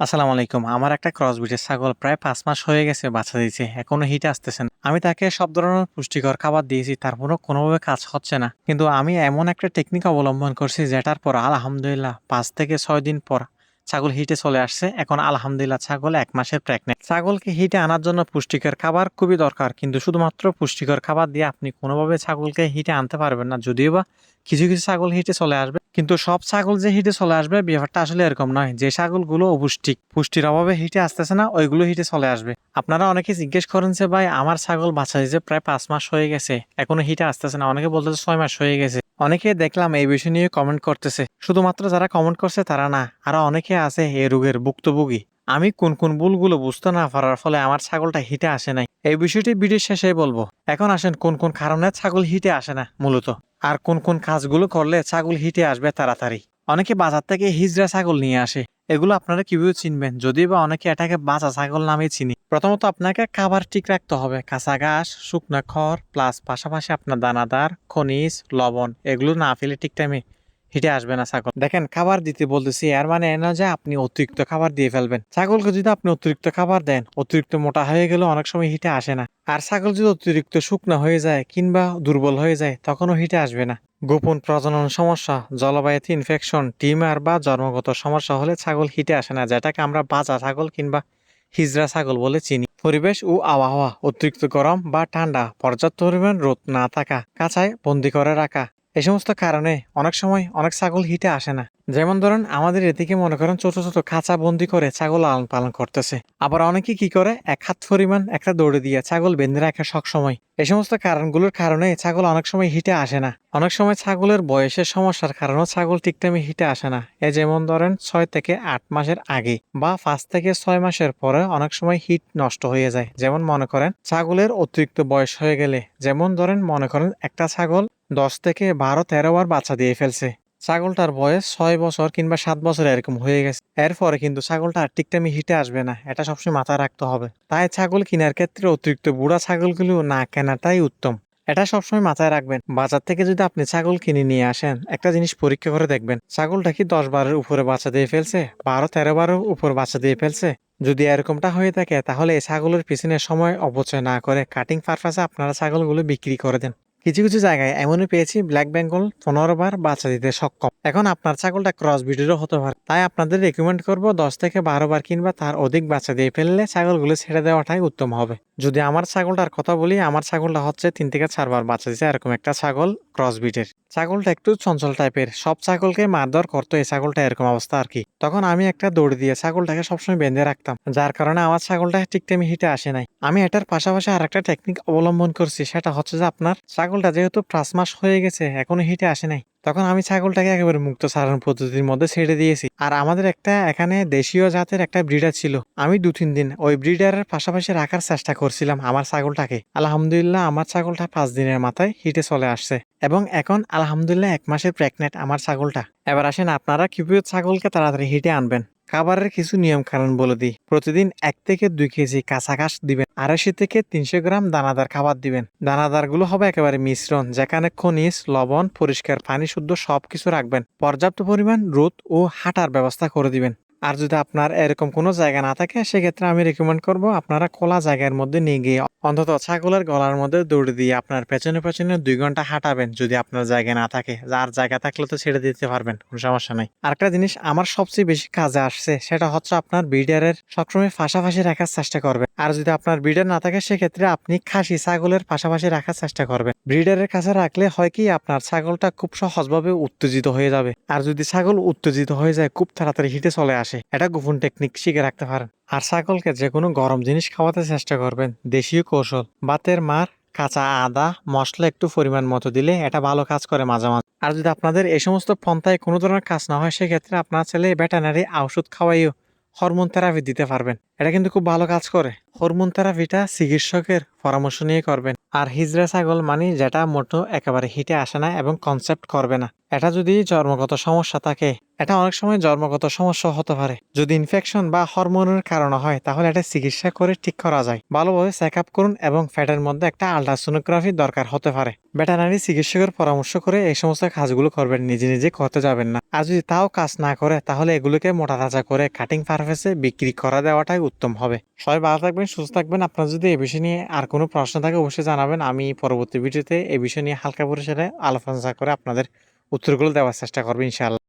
আসসালামু আলাইকুম। আমার একটা ক্রস ব্রিডের ছাগল প্রায় পাঁচ মাস হয়ে গেছে, বাচ্চা দিয়েছে। এখনও হিট আসতেছে না। আমি তাকে সব ধরনের পুষ্টিকর খাবার দিয়েছি, তারপরও কোনোভাবে কাজ হচ্ছে না। কিন্তু আমি এমন একটা টেকনিক অবলম্বন করছি, যেটার পর আলহামদুলিল্লাহ পাঁচ থেকে ছয় দিন পর ছাগল হিটে চলে আসছে। এখন আলহামদুলিল্লাহ ছাগল এক মাসের প্রেগনেন্ট ছাগলকে হিটে আনার জন্য পুষ্টিকর খাবার খুবই দরকার, কিন্তু শুধুমাত্র পুষ্টিকর খাবার দিয়ে আপনি কোনোভাবে ছাগলকে হিটে আনতে পারবেন না, যদিও বা কিছু কিছু ছাগল হিটে চলে আসবে। কিন্তু সব ছাগল যে হিটে চলে আসবে, ব্যাপারটা আসলে এরকম নয়। যে ছাগলগুলো অপুষ্টিক, পুষ্টির অভাবে হিটে আসতেছে না, ওইগুলো হিটে চলে আসবে। আপনারা অনেকে জিজ্ঞেস করেন যে, ভাই, আমার ছাগল বাচ্চা যে প্রায় পাঁচ মাস হয়ে গেছে, এখনও হিটে আসতেছে না। অনেকে বলতেছে ছয় মাস হয়ে গেছে। অনেকে দেখলাম এই বিষয় নিয়ে কমেন্ট করতেছে। শুধুমাত্র যারা কমেন্ট করছে তারা না, আরও অনেকে আছে এই রোগের ভুক্তভোগী। আমি কোন কোন ভুলগুলো বুঝতে না পারার ফলে আমার ছাগলটা হিটে আসে নাই। এই বিষয়টি ভিডিও শেষে বলব। এখন আসেন কোন কোন কারণে ছাগল হিটে আসে না, মূলত। আর কোন কোন কাজগুলো করলে ছাগল হিটে আসবে তাড়াতাড়ি। অনেকে বাজার থেকে হিজড়া ছাগল নিয়ে আসে। এগুলো আপনারা কীভাবে চিনবেন? যদিও বা অনেকে এটাকে বাঁচা ছাগল নামে চিনি। প্রথমত আপনাকে খাবার ঠিক রাখতে হবে। কাঁচা ঘাস, শুকনা খড় প্লাস পাশাপাশি আপনার দানাদার, খনিজ, লবণ, এগুলো না ফেলে ঠিক টাইমে হিটে আসবে না ছাগল। দেখেন, খাবার দিতে বলতেছি, এর মানে এ না যে আপনি অতিরিক্ত খাবার দিয়ে ফেলবেন। ছাগলকে যদি আপনি অতিরিক্ত খাবার দেন, অতিরিক্ত মোটা হয়ে গেলে অনেক সময় হিটে আসে না। আর ছাগল যদি অতিরিক্ত শুকনো হয়ে যায় কিংবা দুর্বল হয়ে যায়, তখনও হিটে আসবে না। গোপন প্রজনন সমস্যা, জলবায়ুতে ইনফেকশন টিমার বা জন্মগত সমস্যা হলে ছাগল হিটে আসে না, যেটাকে আমরা বাজা ছাগল কিংবা হিজড়া ছাগল বলে চিনি। পরিবেশ ও আবহাওয়া, অতিরিক্ত গরম বা ঠান্ডা, পর্যাপ্ত পরিমাণ রোদ না থাকা কাছায় বন্দি করে রাখা। এই সমস্ত কারণে অনেক সময় অনেক ছাগল হিটে আসে না। যেমন ধরেন, আমাদের এদিকে মনে করেন ছোট ছোট খাঁচা বন্দি করে ছাগল লালন পালন করতেছে। আবার অনেকে কি করে? এক হাত পরিমাণ একটা দৌড়ে দিয়ে ছাগল বেঁধে রাখে সব সময় এই সমস্ত কারণগুলোর কারণে ছাগল অনেক সময় হিটে আসে না। অনেক সময় ছাগলের বয়সের সমস্যার কারণেও ছাগল ঠিক টাইমে হিটে আসে না। এ যেমন ধরেন, ছয় থেকে আট মাসের আগে বা পাঁচ থেকে ছয় মাসের পরে অনেক সময় হিট নষ্ট হয়ে যায়। যেমন মনে করেন, ছাগলের অতিরিক্ত বয়স হয়ে গেলে। যেমন ধরেন, মনে করেন একটা ছাগল দশ থেকে বারো, তেরো বার বাচ্চা দিয়ে ফেলছে। ছাগলটার বয়স ছয় বছর কিংবা সাত বছর এরকম হয়ে গেছে। এরপরে কিন্তু ছাগলটা আর ঠিক টাইমে হিটে আসবে না, এটা সবসময় মাথায় রাখতে হবে। তাই ছাগল কেনার ক্ষেত্রে অতিরিক্ত বুড়া ছাগলগুলো না কেনাটাই উত্তম। এটা সবসময় মাথায় রাখবেন। বাজার থেকে যদি আপনি ছাগল কিনে নিয়ে আসেন, একটা জিনিস পরীক্ষা করে দেখবেন। ছাগলটা কি দশ বারের উপরে বাচ্চা দিয়ে ফেলছে, বারো, তেরো বারের উপর বাচ্চা দিয়ে ফেলছে? যদি এরকমটা হয়ে থাকে, তাহলে এই ছাগলের পিছনে সময় অপচয় না করে কাটিং পারপাসে আপনারা ছাগলগুলো বিক্রি করে দেন। কিছু কিছু জায়গায় এমনই পেয়েছি ব্ল্যাক বেঙ্গল পনেরো বার বাচ্চা দিতে সক্ষম। এখন আপনার ছাগলটা ক্রস ব্রিডেরও হতে পারে। তাই আপনাদের রেকমেন্ড করব দশ থেকে বারো বার কিংবা তার অধিক বাচ্চা দিয়ে ফেললে ছাগলগুলো ছেড়ে দেওয়াটাই উত্তম হবে। যদি আমার ছাগলটার কথা বলি, আমার ছাগলটা হচ্ছে তিন থেকে চারবার বাচ্চা দিচ্ছে এরকম একটা ছাগল ক্রস ব্রিডের ছাগলটা একটু চঞ্চল টাইপের সব ছাগলকে মারধর করতো এই ছাগলটা এরকম অবস্থা আর কি। তখন আমি একটা দৌড় দিয়ে ছাগলটাকে সবসময় বেঁধে রাখতাম, যার কারণে আমার ছাগলটা ঠিক টাইমে হিটে আসে নাই। আমি এটার পাশাপাশি আর একটা টেকনিক অবলম্বন করছি, সেটা হচ্ছে যে আপনার ছাগলটা যেহেতু পাঁচ মাস হয়ে গেছে, এখনও হিটে আসে নাই। তখন আমি ছাগলটাকে একেবারে মুক্ত সারণ পদ্ধতির মধ্যে ছেড়ে দিয়েছি। আর আমাদের একটা এখানে দেশীয় জাতের একটা ব্রিডার ছিল। আমি দু তিন দিন ওই ব্রিডারের পাশাপাশি রাখার চেষ্টা করছিলাম আমার ছাগলটাকে। আলহামদুলিল্লাহ আমার ছাগলটা পাঁচ দিনের মাথায় হিটে চলে আসছে। এবং এখন আলহামদুলিল্লাহ এক মাসের প্রেগনেন্ট আমার ছাগলটা। এবার আসেন আপনারা কীভাবে ছাগলকে তাড়াতাড়ি হিটে আনবেন? খাবারের কিছু নিয়ম কারণ বলে দিই। প্রতিদিন এক থেকে দুই কেজি কাঁচা ঘাস দিবেন, আড়াইশো থেকে তিনশো গ্রাম দানাদার খাবার দিবেন। দানাদারগুলো হবে একেবারে মিশ্রণ, যেখানে খনিজ, লবণ, পরিষ্কার, পানি শুদ্ধ সব কিছু রাখবেন। পর্যাপ্ত পরিমাণ রোদ ও হাঁটার ব্যবস্থা করে দিবেন। আর যদি আপনার এরকম কোনো জায়গা না থাকে, সেক্ষেত্রে আমি রেকমেন্ড করব আপনারা খোলা জায়গার মধ্যে নিয়ে গিয়ে অন্তত ছাগলের গলার মধ্যে দৌড়ে দিয়ে আপনার পেছনে পেছনে দুই ঘণ্টা হাঁটাবেন যদি আপনার জায়গা না থাকে। আর জায়গা থাকলে তো ছেড়ে দিতে পারবেন, কোনো সমস্যা নাই। আরেকটা জিনিস আমার সবচেয়ে বেশি কাজে আসছে, সেটা হচ্ছে আপনার বিডারের সবসময় পাশাপাশি রাখার চেষ্টা করবেন। আর যদি আপনার ব্রিডার না থাকে, সেক্ষেত্রে আপনি খাসি ছাগলের পাশাপাশি রাখার চেষ্টা করবেন। ব্রিডারের কাছে রাখলে হয় কি, আপনার ছাগলটা খুব সহজভাবে উত্তেজিত হয়ে যাবে। আর যদি ছাগল উত্তেজিত হয়ে যায়, খুব তাড়াতাড়ি হিটে চলে আসে। এটা গোপন টেকনিক শিখে রাখতে পারেন। আর ছাগলকে যে কোনো গরম জিনিস খাওয়াতে চেষ্টা করবেন। দেশীয় কৌশল বাতের মার, কাঁচা আদা, মশলা একটু পরিমাণ মতো দিলে এটা ভালো কাজ করে মাঝে মাঝে। আর যদি আপনাদের এই সমস্ত পন্থায় কোনো ধরনের কাজ না হয়, সেক্ষেত্রে আপনার ছেলে ভেটেনারি ওষুধ খাওয়াইও, হরমোন থেরাপি দিতে পারবেন। এটা কিন্তু খুব ভালো কাজ করে। হরমোন থেরাপিটা চিকিৎসকের পরামর্শ নিয়ে করবেন। আর হিজড়া ছাগল মানে যেটা মোটো একেবারে হিটে আসে না এবং কনসেপ্ট করবে না। এটা যদি জন্মগত সমস্যা থাকে, এটা অনেক সময় জন্মগত সমস্যা হতে পারে। যদি ইনফেকশন বা হরমোনের কারণে হয়, তাহলে এটা চিকিৎসা করে ঠিক করা যায়। ভালোভাবে চেক আপ করুন এবং ফ্যাটের মধ্যে একটা আল্ট্রাসোনোগ্রাফি দরকার হতে পারে। ভেটেনারি চিকিৎসকের পরামর্শ করে এই সমস্ত কাজগুলো করবেন, নিজে নিজে করতে যাবেন না। আর যদি তাও কাজ না করে, তাহলে এগুলোকে মোটা তাজা করে কাটিং পারফেসে বিক্রি করা দেওয়াটাই উত্তম হবে। সবাই ভালো থাকবেন সুস্থ থাকবেন। আপনার যদি এ বিষয় নিয়ে আর কোনো প্রশ্ন থাকে, অবশ্যই জানাবেন। আমি পরবর্তী ভিডিওতে এ বিষয় নিয়ে হালকা পরিসরে আলোচনা করে আপনাদের উত্তরগুলো দেওয়ার চেষ্টা করব, ইনশাআল্লাহ।